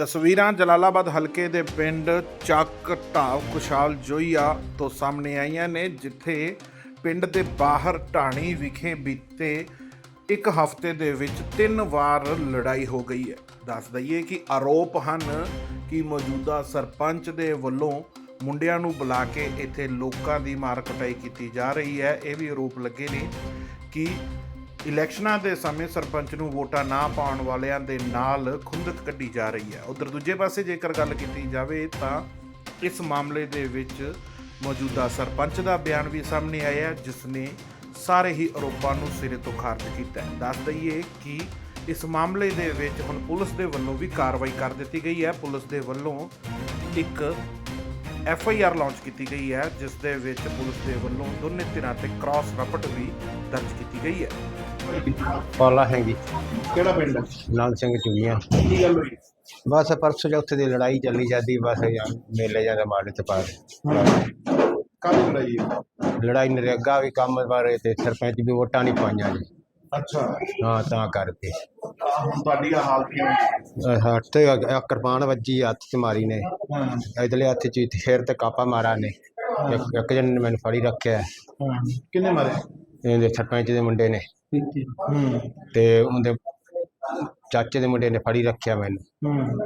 ਤਸਵੀਰਾਂ ਜਲਾਲਾਬਾਦ ਹਲਕੇ ਦੇ ਪਿੰਡ ਚੱਕ ਢਾਵ ਖੁਸ਼ਾਲ ਜੋਈਆ ਤੋਂ ਸਾਹਮਣੇ ਆਈਆਂ ਨੇ, ਜਿੱਥੇ ਪਿੰਡ ਦੇ ਬਾਹਰ ਢਾਣੀ ਵਿਖੇ ਬੀਤੇ ਇੱਕ ਹਫ਼ਤੇ ਦੇ ਵਿੱਚ ਤਿੰਨ ਵਾਰ ਲੜਾਈ ਹੋ ਗਈ ਹੈ। ਦੱਸ ਦਈਏ ਕਿ ਆਰੋਪ ਹਨ ਕਿ ਮੌਜੂਦਾ ਸਰਪੰਚ ਦੇ ਵੱਲੋਂ ਮੁੰਡਿਆਂ ਨੂੰ ਬੁਲਾ ਕੇ ਇੱਥੇ ਲੋਕਾਂ ਦੀ ਮਾਰ ਕਟਾਈ ਕੀਤੀ ਜਾ ਰਹੀ ਹੈ। ਇਹ ਵੀ ਆਰੋਪ ਲੱਗੇ ਨੇ ਕਿ ਇਲੈਕਸ਼ਨਾਂ ਦੇ ਸਮੇਂ ਸਰਪੰਚ ਨੂੰ ਵੋਟਾਂ ਨਾ ਪਾਉਣ ਵਾਲਿਆਂ ਦੇ ਨਾਲ ਖੁੰਦਕ ਕੱਢੀ ਜਾ ਰਹੀ ਹੈ। ਉਧਰ ਦੂਜੇ ਪਾਸੇ ਜੇਕਰ ਗੱਲ ਕੀਤੀ ਜਾਵੇ ਤਾਂ ਇਸ ਮਾਮਲੇ ਦੇ ਵਿੱਚ ਮੌਜੂਦਾ ਸਰਪੰਚ ਦਾ ਬਿਆਨ ਵੀ ਸਾਹਮਣੇ ਆਇਆ ਜਿਸ ਨੇ ਸਾਰੇ ਹੀ ਆਰੋਪਾਂ ਨੂੰ ਸਿਰੇ ਤੋਂ ਖਾਰਜ ਕੀਤਾ ਹੈ। ਦੱਸ ਦਈਏ ਕਿ ਇਸ ਮਾਮਲੇ ਦੇ ਵਿੱਚ ਹੁਣ ਪੁਲਿਸ ਦੇ ਵੱਲੋਂ ਵੀ ਕਾਰਵਾਈ ਕਰ ਦਿੱਤੀ ਗਈ ਹੈ। ਪੁਲਿਸ ਦੇ ਵੱਲੋਂ ਇੱਕ ਐਫ ਆਈ ਆਰ ਲਾਂਚ ਕੀਤੀ ਗਈ ਹੈ, ਜਿਸ ਦੇ ਵਿੱਚ ਪੁਲਿਸ ਦੇ ਵੱਲੋਂ ਦੋਨੇ ਧਿਰਾਂ ਤੇ ਕ੍ਰਾਸ ਰਪਟ ਵੀ ਦਰਜ ਕੀਤੀ ਗਈ ਹੈ। ਪਾਲਾ ਸਿੰਘ ਜੀ। ਕਿਹੜਾ ਪਿੰਡ ਹੈ? ਲਾਲ ਸਿੰਘ ਚੁਗੀਆਂ। ਕੀ ਗੱਲ ਹੋਈ? ਬਸ ਪਰਸੋਂ ਚੌਥੇ ਦੀ ਲੜਾਈ ਚੱਲੀ ਜਾਂਦੀ ਬਸ ਯਾਰ ਮੇਲੇ ਜਾਂਦੇ ਮਾੜੇ ਤੇ ਪਾਰ ਕਾਹਦੀ ਲੜਾਈ ਹੈ? ਲੜਾਈ ਨਰੇਗਾ ਵੀ ਕੰਮ ਬਾਰੇ ਤੇ ਸਰਪੰਚ ਵੀ ਵੋਟਾਂ ਨਹੀਂ ਪਾਈਆਂ ਜੀ। ਅੱਛਾ। ਹਾਂ ਤਾਂ ਕਰਕੇ। ਆਹ ਹੁਣ ਤੁਹਾਡੀ ਆ ਹਾਲਤ ਕਿਵੇਂ? ਹੈ? ਅਹ ਹੱਥ ਤੇ ਆ ਕਿਰਪਾਨ ਵੱਜੀ ਹੱਥ ਚ ਮਾਰੀ ਨੇ। ਹਾਂ। ਇਧਰਲੇ ਹੱਥ ਚ ਸਿਰ ਤੇ ਕਾਪਾ ਮਾਰਾ ਨੇ। ਇੱਕ ਇੱਕ ਜਣ ਨੇ ਮੈਨੂੰ ਫੜੀ ਰੱਖਿਆ। ਹਾਂ। ਕਿੰਨੇ ਮਾਰੇ? ਇਹਦੇ ਸਰਪੰਚ ਦੇ ਮੁੰਡੇ ਨੇ। ਤੇ ਉਹਦੇ ਚਾਚੇ ਦੇ ਮੁੰਡੇ ਨੇ ਫੜੀ ਰੱਖਿਆ ਮੈਨੂੰ। ਹੂੰ।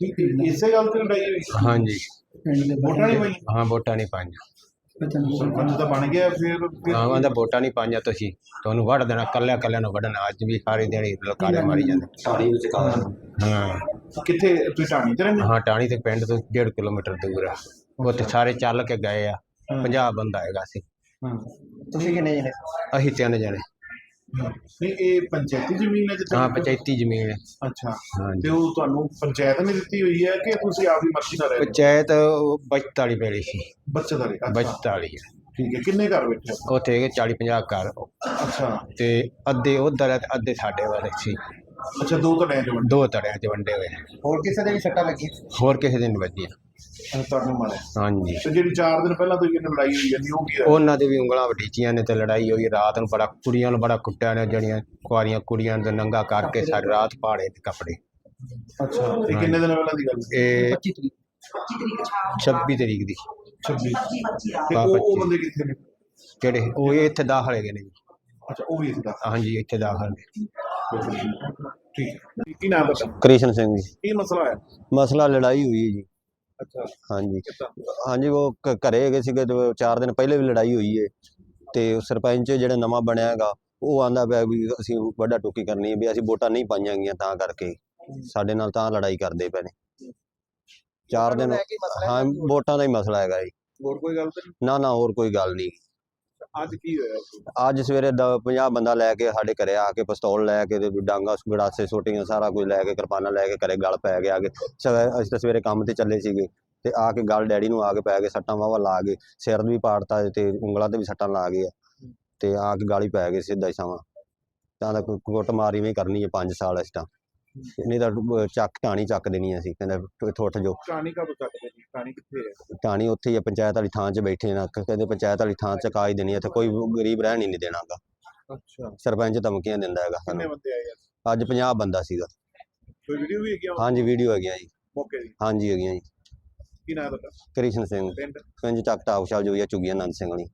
ਠੀਕ ਹੈ ਇਸੇ ਗੱਲ ਤੇ ਲੜਾਈ ਹੋਈ ਹਾਂਜੀ। ਵੋਟਾਂ ਨਹੀਂ ਪਈ ਹਾਂ ਵੋਟਾਂ ਨਹੀਂ ਪਾਈਆਂ। ਸਰਪੰਚ ਤਾਂ ਬਣ ਗਿਆ ਫਿਰ ਹਾਂ ਕਹਿੰਦਾ ਵੋਟਾਂ ਨਹੀਂ ਪਾਈਆਂ ਤੁਸੀਂ। ਤੁਹਾਨੂੰ ਵੱਢ ਦੇਣਾ ਕੱਲਿਆਂ ਕੱਲਿਆਂ ਨੂੰ ਵੱਢਣਾ ਅੱਜ ਵੀ ਸਾਰੀ ਦਿਹਾੜੀ ਲਲਕਾਰੇ ਮਾਰੀ ਜਾਂਦੇ। ਵਿੱਚ ਹਾਂ। ਕਿੱਥੇ ਤੁਸੀਂ ਤੇ ਰਹਿੰਦੇ ਹਾਂ? ਟਾਣੀ ਤੇ ਪਿੰਡ ਤੋਂ 1.5 ਕਿਲੋਮੀਟਰ ਦੂਰ ਆ। ਉੱਥੇ ਸਾਰੇ ਚੱਲ ਕੇ ਗਏ ਆ। 50 ਬੰਦਾ ਹੈਗਾ ਸੀ। ਹਾਂ। ਤੁਸੀਂ ਕਿੰਨੇ ਜਣੇ? ਅਸੀਂ ਤਿੰਨ ਜਣੇ। ਨਹੀਂ ਇਹ ਪੰਚਾਇਤੀ ਜ਼ਮੀਨ ਹੈ ਜਿੱਥੇ ਹਾਂ ਪੰਚਾਇਤੀ ਜ਼ਮੀਨ ਹੈ। ਅੱਛਾ। ਹਾਂਜੀ। ਤੇ ਉਹ ਤੁਹਾਨੂੰ ਪੰਚਾਇਤ ਨੇ ਦਿੱਤੀ ਹੋਈ ਹੈ ਕਿ ਤੁਸੀਂ ਆਪਦੀ ਮਰਜ਼ੀ ਨਾਲ ਰਹਿ ਰਹੇ ਹੋ? ਪੰਚਾਇਤ ਉਹ ਬਚਤ ਵਾਲੀ ਪੈਲੀ ਸੀ। ਬੱਚੇ ਦਾ ਅੱਛਾ। ਬਚਤ ਵਾਲੀ ਹੈ। ਠੀਕ ਹੈ ਕਿੰਨੇ ਘਰ ਬੈਠੇ ਹੋ? ਉੱਥੇ ਹੈਗੇ 40 50 ਘਰ। ਅੱਛਾ। ਤੇ ਅੱਧੇ ਉਧਰ ਹੈ ਤੇ ਅੱਧੇ ਸਾਡੇ ਵਾਲੇ ਸੀ। ਅੱਛਾ ਦੋ ਤਾਂ ਦੋ ਤੜਿਆਂ 'ਚ ਵੰਡੇ ਹੋਏ। ਹੋਰ ਕਿਸੇ ਦੇ ਵੀ ਸੱਟਾਂ ਲੱਗੀ ਹੋਰ ਕਿਸੇ ਦਿਨ ਵੱਜੀਆਂ। ਤੁਹਾਨੂੰ ਮਾਰਿਆ। ਹਾਂਜੀ। ਤੇ ਜਿਹੜੀ 4 ਦਿਨ ਪਹਿਲਾਂ ਤੋਂ ਇਹਨਾਂ ਲੜਾਈ ਹੋਈ ਜਾਂਦੀ ਉਹ ਕੀ ਹੈ ਉਹਨਾਂ ਦੇ ਵੀ ਉਂਗਲਾਂ ਵਡੀਚੀਆਂ ਨੇ ਤੇ ਲੜਾਈ ਹੋਈ ਰਾਤ ਨੂੰ ਬੜਾ ਕੁੜੀਆਂ ਨੂੰ ਬੜਾ ਕੁੱਟਿਆ ਨੇ ਜਿਹੜੀਆਂ ਕੁਆਰੀਆਂ ਕੁੜੀਆਂ ਨੂੰ ਨੰਗਾ ਕਰਕੇ ਸਾਰੀ ਰਾਤ ਪਾੜੇ ਤੇ ਕੱਪੜੇ। ਅੱਛਾ ਇਹ ਕਿੰਨੇ ਦਿਨ ਪਹਿਲਾਂ ਦੀ ਗੱਲ ਹੈ ਇਹ 26 ਤਰੀਕ। ਦੀ 26 ਤੇ ਹਾਂ, ਉਹ ਉਹ 25 ਬੰਦੇ ਕਿੱਥੇ ਨੇ? ਕਿਹੜੇ? ਉਹ ਇਹ ਇੱਥੇ ਦਾਖਲ ਹੈਗੇ ਨੇ ਜੀ। ਅੱਛਾ ਉਹ ਵੀ ਇਸਦਾ ਹਾਂਜੀ ਇੱਥੇ ਦਾਖਲ ਨੇ। ਠੀਕ ਹੈ। ਕੀ ਨਾਮ ਬਤਾ ਕ੍ਰਿਸ਼ਨ ਸਿੰਘ ਜੀ। ਕੀ ਮਸਲਾ ਹੈ ਮਸਲਾ ਲੜਾਈ ਹੋਈ ਹੈ ਜੀ। ਅੱਛਾ ਹਾਂਜੀ। ਕਿੱਦਾਂ? ਹਾਂਜੀ ਉਹ ਘ- ਘਰੇ ਹੈਗੇ ਸੀਗੇ ਤੇ ਚਾਰ ਦਿਨ ਪਹਿਲੇ ਵੀ ਲੜਾਈ ਹੋਈ ਹੈ ਤੇ ਉਹ ਸਰਪੰਚ ਜਿਹੜਾ ਨਵਾਂ ਬਣਿਆ ਹੈਗਾ ਉਹ ਆਂਦਾ ਪਿਆ ਵੀ ਅਸੀਂ ਵੱਡਾ ਟੋਕੀ ਕਰਨੀ ਹੈ ਵੀ ਅਸੀਂ ਵੋਟਾਂ ਨਹੀਂ ਪਾਈਆਂ ਗਈਆਂ ਤਾਂ ਕਰਕੇ। ਸਾਡੇ ਨਾਲ ਤਾਂ ਲੜਾਈ ਕਰਦੇ ਪਏ ਨੇ। ਚਾਰ ਦਿਨ ਹਾਂ ਵੋਟਾਂ ਦਾ ਹੀ ਮਸਲਾ ਹੈਗਾ ਜੀ। ਹੋਰ ਕੋਈ ਗੱਲ ਤਾਂ ਨਹੀਂ? ਨਾ ਨਾ ਹੋਰ ਕੋਈ ਗੱਲ ਨਹੀਂ। ਅੱਜ ਕੀ ਹੋਇਆ ਅੱਜ ਸਵੇਰੇ 50 ਬੰਦਾ ਲੈ ਕੇ ਸਾਡੇ ਘਰੇ ਆ ਕੇ ਪਿਸਤੌਲ ਲੈ ਕੇ ਤੇ ਡਾਂਗਾ, ਗੜਾਸੇ, ਸੋਟੀਆਂ ਸਾਰਾ ਕੁਝ ਲੈ ਕੇ, ਕਿਰਪਾਨਾਂ ਲੈ ਕੇ ਘਰੇ ਗਲ ਪੈ ਗਿਆ ਕਿ ਅਸੀਂ ਤਾਂ ਸਵੇਰੇ ਕੰਮ ਤੇ ਚੱਲੇ ਸੀਗੇ ਤੇ ਆ ਕੇ ਗਲ ਡੈਡੀ ਨੂੰ ਆ ਕੇ ਪੈ ਗਏ, ਸੱਟਾਂ ਵਾਵਾ ਲਾ ਗਏ ਸਿਰ ਵੀ ਪਾੜਤਾ ਤੇ ਉਂਗਲਾਂ ਤੇ ਵੀ ਸੱਟਾਂ ਲਾ ਗਏ ਤੇ ਆ ਕੇ ਗਾਲੀ ਪੈ ਗਏ ਸਿੱਧਾ ਹੀ ਸਮਾਂ। ਤਾਂ ਦਾ ਕੁੱਟ ਮਾਰੀ ਵੀ ਕਰਨੀ ਹੈ 5 ਸਾਲ ਇਸ ਤਾਂ। ਨਹੀਂ ਤਾਂ ਚੱਕ ਟਾਣੀ ਚੱਕ ਦੇਣੀ ਅਸੀਂ ਕਹਿੰਦਾ ਇੱਥੋਂ ਉੱਠ ਜੋ ਕਹਾਣੀ ਕਾ ਚੱਕਦੇ ਜੀ ਕਹਾਣੀ ਕਿੱਥੇ ਹੈ ਟਾਣੀ ਉੱਥੇ ਹੀ ਆ ਪੰਚਾਇਤ ਵਾਲੀ ਥਾਂ 'ਚ ਬੈਠੇ ਨਾ ਕਹਿੰਦੇ ਪੰਚਾਇਤ ਵਾਲੀ ਥਾਂ 'ਚ ਕਾ ਹੀ ਦੇਣੀ ਤੇ ਕੋਈ ਗਰੀਬ ਰਹਿਣ ਹੀ ਨਹੀਂ ਦੇਣਾਗਾ ਅੱਛਾ। ਸਰਪੰਚ ਧਮਕੀਆਂ ਦਿੰਦਾ ਹੈਗਾ ਕਿੰਨੇ ਬੰਦੇ ਆਏ ਆ? ਅੱਜ 50 ਬੰਦਾ ਸੀਗਾ। ਕੋਈ ਵੀਡੀਓ ਵੀ ਹੈਗੀ ਆ? ਹਾਂਜੀ ਵੀਡੀਓ ਹੈਗੀਆਂ ਜੀ। ਮੌਕੇ ਦੀ? ਹਾਂਜੀ ਹੈਗੀਆਂ ਜੀ। ਕੀ ਨਾਮ ਹੈ ਤੁਹਾਡਾ? ਕ੍ਰਿਸ਼ਨ ਸਿੰਘ। ਪਿੰਡ? ਪਿੰਡ ਚੱਕ ਟਾਕਸ਼ਾਲ ਜੋ ਹੈ ਚੁਗੀਆਂ ਨੰਦ ਸਿੰਘ ਵਾਲੀ।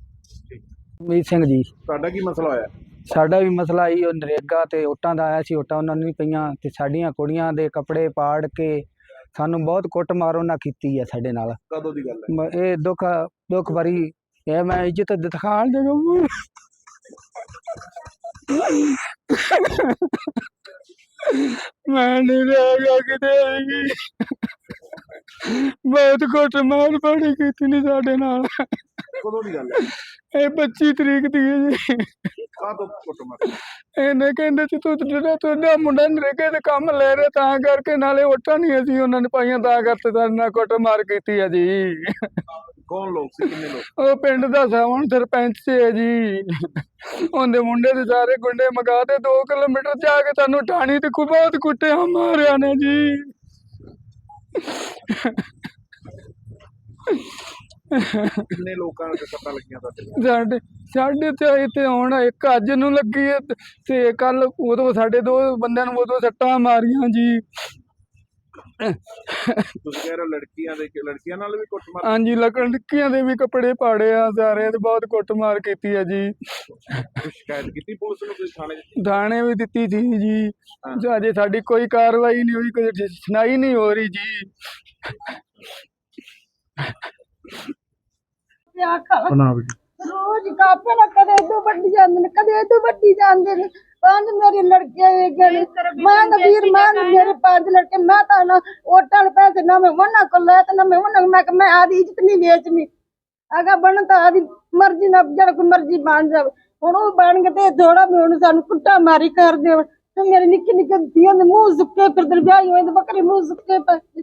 ਮੀਤ ਸਿੰਘ ਜੀ। ਤੁਹਾਡਾ ਕੀ ਮਸਲਾ ਹੋਇਆ? ਸਾਡਾ ਵੀ ਮਸਲਾ ਹੀ ਉਹ ਨਰੇਗਾ ਤੇ ਓਟਾਂ ਦਾ ਆਇਆ ਸੀ ਓਟਾਂ ਉਹਨਾਂ ਨੂੰ ਨਹੀਂ ਪਈਆਂ ਤੇ ਸਾਡੀਆਂ ਕੁੜੀਆਂ ਦੇ ਕੱਪੜੇ ਪਾੜ ਕੇ ਸਾਨੂੰ ਬਹੁਤ ਕੁੱਟਮਾਰ ਉਹਨਾਂ ਕੀਤੀ ਹੈ ਸਾਡੇ ਨਾਲ। ਕਦੋਂ ਦੀ ਗੱਲ ਹੈ? ਮ- ਇਹ ਦੁੱਖ ਦੁੱਖ ਭਰੀ ਇਹ ਮੈਂ ਇੱਜ਼ਤ ਦਿਖਾਣ ਦੇ ਨੂੰ ਮੈਂ ਨਹੀਂ ਰਹੇਗਾ ਕਿਤੇ ਆਏਗੀ ਬਹੁਤ ਕੁੱਟਮਾਰ ਬੜੀ ਕੀਤੀ ਨੇ ਸਾਡੇ ਨਾਲ। ਕਦੋਂ ਦੀ ਗੱਲ ਹੈ? ਇਹ 25 ਤਰੀਕ ਦੀ ਹੈ ਜੀ। ਕਾਹਦੋਂ ਕੁੱਟ ਮਾਰ? ਇਹਨੇ ਕਹਿੰਦੇ ਸੀ ਤੂੰ ਜਿਹੜਾ ਤੁਹਾਡਾ ਮੁੰਡਾ ਨਰੇਗੇ ਦੇ ਕੰਮ ਲੈ ਰਿਹਾ ਤਾਂ ਕਰਕੇ ਨਾਲੇ ਓਟਾਂ ਨਹੀਂ ਅਸੀਂ ਉਹਨਾਂ ਨੇ ਪਾਈਆਂ ਤਾਂ ਕਰਕੇ ਸਾਡੇ ਨਾਲ ਕੁੱਟ ਮਾਰ ਕੀਤੀ ਆ ਜੀ। ਕੌਣ ਲੋਕ ਸੀ? ਕਿੰਨੇ ਲੋਕ? ਉਹ ਪਿੰਡ ਦਾ ਸਾਵਣ ਸਰਪੰਚ ਸੀ ਹੈ ਜੀ। ਉਹਦੇ ਮੁੰਡੇ ਦੇ ਸਾਰੇ ਗੁੰਡੇ ਮਗਾ ਤੇ 2 ਕਿਲੋਮੀਟਰ ਜਾ ਕੇ ਤੁਹਾਨੂੰ ਟਾਣੀ ਤੇ ਬਹੁਤ ਕੁੱਟਿਆ ਮਾਰਿਆ ਨੇ ਜੀ। ਕਿੰਨੇ ਲੋਕਾਂ ਨੂੰ ਸੱਟਾਂ ਲੱਗੀਆਂ ਤੁਹਾਡੇ ਸਾਡੇ ਸਾਡੇ ਤੇ ਇੱਥੇ ਹੁਣ ਇੱਕ ਅੱਜ ਨੂੰ ਲੱਗੀ ਹੈ ਤੇ ਕੱਲ ਉਦੋਂ ਸਾਡੇ ਦੋ ਬੰਦਿਆਂ ਨੂੰ ਉਦੋਂ ਸੱਟਾਂ ਮਾਰੀਆਂ ਜੀ। ਤੁਸੀਂ ਕਹਿ ਰਹੇ ਹੋ ਲੜਕੀਆਂ ਦੇ ਲੜਕੀਆਂ ਨਾਲ ਵੀ ਕੁੱਟਮਾਰ ਹਾਂਜੀ ਲੜਕੀਆਂ ਦੇ ਵੀ ਕੱਪੜੇ ਪਾੜੇ ਆ ਸਾਰੇ ਤੇ ਬਹੁਤ ਕੁੱਟਮਾਰ ਕੀਤੀ ਹੈ ਜੀ। ਕੋਈ ਸ਼ਿਕਾਇਤ ਕੀਤੀ ਪੁਲਿਸ ਨੂੰ ਕੋਈ ਥਾਣੇ 'ਚ? ਥਾਣੇ ਵੀ ਦਿੱਤੀ ਸੀ ਜੀ। ਜੋ ਅਜੇ ਸਾਡੀ ਕੋਈ ਕਾਰਵਾਈ ਨਹੀਂ ਹੋਈ ਕੋਈ ਸੁਣਾਈ ਨਹੀਂ ਹੋ ਰਹੀ ਜੀ। ਬਣਾ ਰੋਜ਼ ਕਾਪੇ ਨਾ ਕਦੇ ਇਦੋਂ ਵੱਡੀ ਜਾਂਦੇ ਨੇ ਕਦੇ ਇਦੋਂ ਵੱਡੀ ਜਾਂਦੇ ਨੇ। ਪੰਜ ਮੇਰੀ ਲੜਕੀਆਂ ਹੈਗੀਆਂ ਨੇ। ਮੈਂ ਤਾਂ ਵੀਰ ਮੈਂ ਮੇਰੇ ਪੰਜ ਲੜਕੇ ਮੈਂ ਤਾਂ ਨਾ ਦੇ ਪੈਸੇ ਨਾ ਮੈਂ ਉਹਨਾਂ ਕੋਲ ਲੈ ਤੇ ਨਾ ਮੈਂ ਉਹਨਾਂ ਮੈਂ ਕਿਹਾ ਮੈਂ ਆਦੀ ਇੱਜ਼ਤ ਨਹੀਂ ਵੇਚਣੀ। ਅਗਾ ਬਣ ਤਾਂ ਆਦੀ ਮਰਜ਼ੀ ਨਾਲ ਜਿਹੜਾ ਕੋਈ ਮਰਜ਼ੀ ਬਣ ਜਾਵੇ। ਹੁਣ ਉਹ ਬਣ ਕੇ ਤੇ ਥੋੜਾ ਵੀ ਹੁਣ ਸਾਨੂੰ ਕੁੱਟਾ ਮਾਰੀ ਕਰ ਦੇਵ ਤੇ ਮੇਰੇ ਨਿੱਕੇ ਨਿੱਕੇ ਧੀਆਂ ਦੇ ਮੂੰਹ ਸੁੱਕੇ ਫਿਰਦੇ ਨੇ, ਵਿਆਹੀ ਹੋਏ ਤੇ ਬੱਕਰੇ ਮੂੰਹ ਸੁੱਕੇ ਪਏ।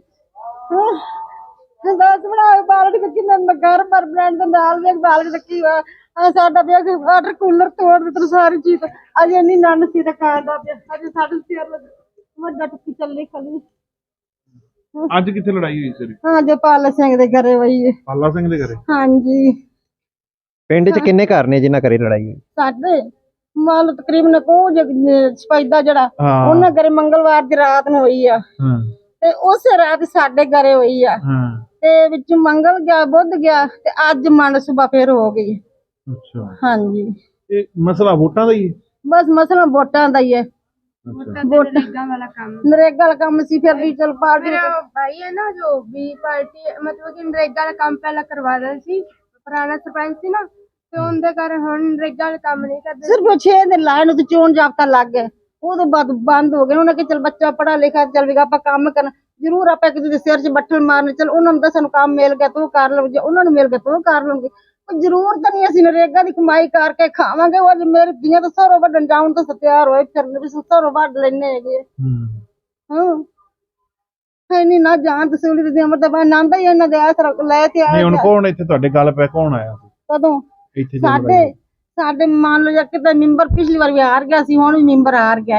ਹਾਂ। ਦਾਸ ਬਣਾਏ ਬਾਲਟ ਕੇ ਕਿੰਨਾ ਮਗਰ ਪਰ ਬ੍ਰਾਂਡ ਦੇ ਨਾਲ ਵੇਖ ਬਾਲਟ ਰੱਖੀ ਵਾ। ਆ ਸਾਡਾ ਵੇਖ ਵਾਟਰ ਕੂਲਰ ਤੋੜ ਦਿੱਤਾ ਸਾਰੀ ਚੀਜ਼। ਅਜੇ ਇੰਨੀ ਨੰਨ ਸੀ ਤਾਂ ਖਾਂਦਾ ਪਿਆ ਅਜੇ ਸਾਡੇ ਸਿਰ ਵੱਡਾ ਟੁੱਕੀ ਚੱਲੇ ਖਲੀ ਅੱਜ ਕਿੱਥੇ ਲੜਾਈ ਹੋਈ ਸੀ ਹਾਂ ਜੋ ਪਾਲ ਸਿੰਘ ਦੇ ਘਰੇ ਵਈ ਪਾਲਾ ਸਿੰਘ ਦੇ ਘਰੇ? ਹਾਂਜੀ। ਪਿੰਡ 'ਚ ਕਿੰਨੇ ਘਰ ਨੇ ਜਿਨ੍ਹਾਂ ਘਰੇ ਲੜਾਈ ਹੋਈ? ਸਾਡੇ ਮਾਲ ਤਕਰੀਬਨ ਕੋ ਸਪੈਦਾ ਜਿਹੜਾ ਹਾਂ। ਉਹਨਾਂ ਘਰੇ ਮੰਗਲਵਾਰ ਦੀ ਰਾਤ ਨੂੰ ਹੋਈ ਆ। ਹਾਂ। ਤੇ ਉਸੇ ਰਾਤ ਸਾਡੇ ਘਰੇ ਹੋਈ ਆ। ਹਾਂ। ਤੇ ਵਿੱਚ ਮੰਗਲ ਗਿਆ ਬੁੱਧ ਗਿਆ ਤੇ ਅੱਜ ਮੰਨ ਸੁਬਾ ਫੇਰ ਹੋ ਗਈ। ਅੱਛਾ। ਹਾਂਜੀ। ਇਹ ਮਸਲਾ ਵੋਟਾਂ ਦਾ ਹੀ ਹੈ? ਬਸ ਮਸਲਾ ਵੋਟਾਂ ਦਾ ਹੀ ਹੈ। ਨਰੇਗਾ ਵਾਲਾ ਕੰਮ। ਸੀ ਫਿਰ ਵੀ ਚਲ ਪਾਰਟੀ ਮੇਰਾ ਭਾਈ ਹੈ ਨਾ ਜੋ ਵੀ ਪਾਰਟੀ ਮਤਲਬ ਕਿ ਨਰੇਗਾ ਵਾਲਾ ਕੰਮ ਪਹਿਲਾਂ ਕਰਵਾ ਰਿਹਾ ਸੀ ਪੁਰਾਣਾ ਸਰਪੰਚ ਸੀ ਨਾ ਤੇ ਉਹਦੇ ਕਰ ਹੁਣ ਨਰੇਗਾ ਵਾਲਾ ਕੰਮ ਨਹੀਂ ਕਰਦੇ। ਸਿਰਫ 6 ਦਿਨ ਲਾਏ ਨੂੰ ਤੇ ਚੋਣ ਜਾਬਤਾ ਲੱਗ ਗਿਆ। ਉਹਦੇ ਬਾਅਦ ਬੰਦ ਹੋ ਗਏ ਉਹਨਾਂ ਕਿ ਚਲ ਬੱਚਾ ਪੜਾ ਲਿਖਾ ਚੱਲੇਗਾ ਆਪਾਂ ਕੰਮ ਕਰਨ। ਜ਼ਰੂਰ ਆਪਾਂ ਕਿਸੇ ਦੇ ਸਿਰ 'ਚ ਬੱਠਲ ਮਾਰਨੇ ਚਲ ਉਹਨਾਂ ਨੂੰ ਤਾਂ ਸਾਨੂੰ ਕੰਮ ਮਿਲ ਗਿਆ ਤੂੰ ਕਰ ਲਓ ਜੇ ਉਹਨਾਂ ਨੂੰ ਮਿਲ ਗਿਆ ਤੂੰ ਕਰ ਲਓਗੇ ਜ਼ਰੂਰ ਤਾਂ ਨਹੀਂ ਅਸੀਂ ਨਰੇਗਾ ਦੀ ਕਮਾਈ ਕਰਕੇ ਖਾਵਾਂਗੇ ਉਹ ਮੇਰੇ ਦੀਆਂ ਤਾਂ ਸਰੋਂ ਵੱਢਣ ਜਾਉਣ ਤੋਂ ਤਿਆਰ ਹੋਏ ਫਿਰਨ ਵੀ ਸਰੋਂ ਵੱਢ ਲੈਣੇ ਹੈਗੇ। ਹਾਂ। ਹੈ। ਨਹੀਂ ਨਾ ਜਾਣ ਤਸੂਲੀ ਦੀ ਉਮਰ ਤਾਂ ਬਾ ਨੰਦਾ ਹੀ ਇਹਨਾਂ ਦੇ ਆਸਰਾ ਲੈ ਤੇ ਨਹੀਂ ਹੁਣ ਆਇਆ ਕੌਣ ਇੱਥੇ ਤੁਹਾਡੇ ਗੱਲ ਪੈ ਕੌਣ ਆਇਆ? ਕਦੋਂ? ਇੱਥੇ ਸਾਡੇ ਸਾਡੇ ਮੰਨ ਲਓ ਜਾਂ ਕਿਤੇ ਮੈਂਬਰ ਪਿਛਲੀ ਵਾਰ ਵੀ ਹਾਰ ਗਿਆ ਸੀ ਹੁਣ ਵੀ ਮੈਂਬਰ ਹਾਰ ਗਿਆ।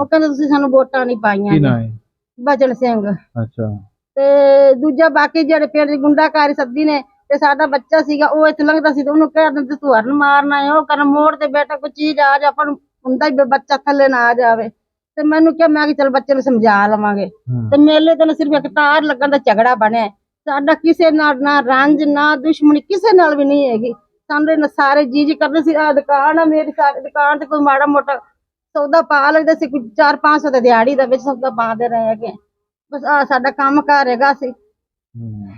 ਉਹ ਕਹਿੰਦੇ ਤੁਸੀਂ ਸਾਨੂੰ ਵੋਟਾਂ ਨਹੀਂ ਪਾਈਆਂ ਕੀ। ਨਾਂ ਹੈ? ਬਚਨ ਸਿੰਘ। ਅੱਛਾ। ਤੇ ਦੂਜਾ ਬਾਕੀ ਜਿਹੜੇ ਪਿੰਡ ਦੀ ਗੁੰਡਾਕਾਰੀ ਸੱਦੀ ਨੇ ਤੇ ਸਾਡਾ ਬੱਚਾ ਸੀਗਾ ਉਹ ਇੱਥੇ ਲੰਘਦਾ ਸੀ ਤੇ ਉਹਨੂੰ ਕਹਿ ਦਿੰਦੇ ਤੂੰ ਹਰਨ ਮਾਰਨਾ ਹੈ ਉਹ ਕਰਨ ਮੋੜ ਤੇ ਬੇਟਾ ਕੋਈ ਚੀਜ਼ ਆ ਜਾ ਆਪਾਂ ਨੂੰ ਹੁੰਦਾ ਹੀ ਵੀ ਬੱਚਾ ਥੱਲੇ ਨਾ ਆ ਜਾਵੇ ਤੇ ਮੈਨੂੰ ਕਿਹਾ ਮੈਂ ਕਿ ਚਲ ਬੱਚੇ ਨੂੰ ਸਮਝਾ ਲਵਾਂਗੇ। ਤੇ ਮੇਲੇ ਤੇ ਨਾ ਸਿਰਫ ਇੱਕ ਤਾਰ ਲੱਗਣ ਦਾ ਝਗੜਾ ਬਣਿਆ ਹੈ। ਸਾਡਾ ਕਿਸੇ ਨਾਲ ਨਾ ਰੰਜ ਨਾ ਦੁਸ਼ਮਣੀ ਕਿਸੇ ਨਾਲ ਵੀ ਨਹੀਂ ਹੈਗੀ ਸਾਨੂੰ ਇਹਨਾਂ ਸਾਰੇ ਜੀ ਜੀ ਕਰਦੇ ਸੀ ਆ ਦੁਕਾਨ ਆ ਮੇਰੀ ਸਾਰੀ ਦੁਕਾਨ ਤੇ ਕੋਈ ਮਾੜਾ ਮੋਟਾ ਸੌਦਾ ਪਾ ਲੈਂਦੇ ਸੀ ਕੋਈ 4-500 ਦੇ ਦਿਹਾੜੀ ਦਾ ਵਿੱਚ ਸੌਦਾ ਪਾਉਂਦੇ ਰਹੇ ਹੈਗੇ ਬਸ ਆ ਸਾਡਾ ਕੰਮ ਘਰ ਹੈਗਾ ਸੀ ਹੂੰ।